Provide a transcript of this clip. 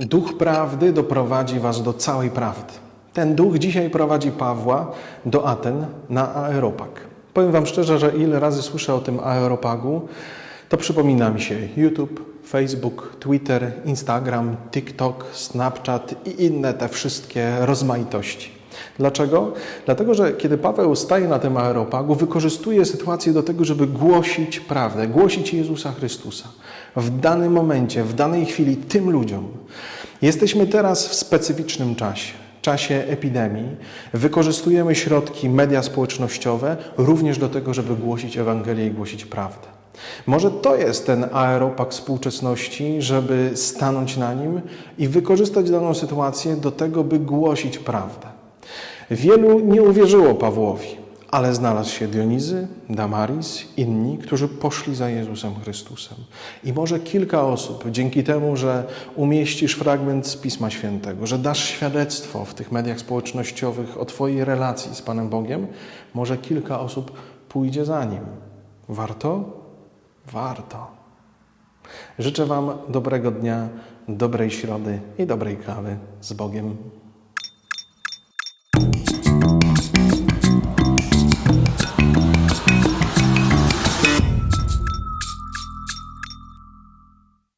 Duch prawdy doprowadzi was do całej prawdy. Ten duch dzisiaj prowadzi Pawła do Aten na Aeropag. Powiem wam szczerze, że ile razy słyszę o tym Aeropagu, to przypomina mi się YouTube, Facebook, Twitter, Instagram, TikTok, Snapchat i inne te wszystkie rozmaitości. Dlaczego? Dlatego, że kiedy Paweł staje na tym aeropagu, wykorzystuje sytuację do tego, żeby głosić prawdę, głosić Jezusa Chrystusa w danym momencie, w danej chwili tym ludziom. Jesteśmy teraz w specyficznym czasie, czasie epidemii. Wykorzystujemy środki media społecznościowe również do tego, żeby głosić Ewangelię i głosić prawdę. Może to jest ten aeropag współczesności, żeby stanąć na nim i wykorzystać daną sytuację do tego, by głosić prawdę. Wielu nie uwierzyło Pawłowi, ale znalazł się Dionizy, Damaris, inni, którzy poszli za Jezusem Chrystusem. I może kilka osób, dzięki temu, że umieścisz fragment z Pisma Świętego, że dasz świadectwo w tych mediach społecznościowych o Twojej relacji z Panem Bogiem, może kilka osób pójdzie za nim. Warto? Warto. Życzę Wam dobrego dnia, dobrej środy i dobrej kawy z Bogiem.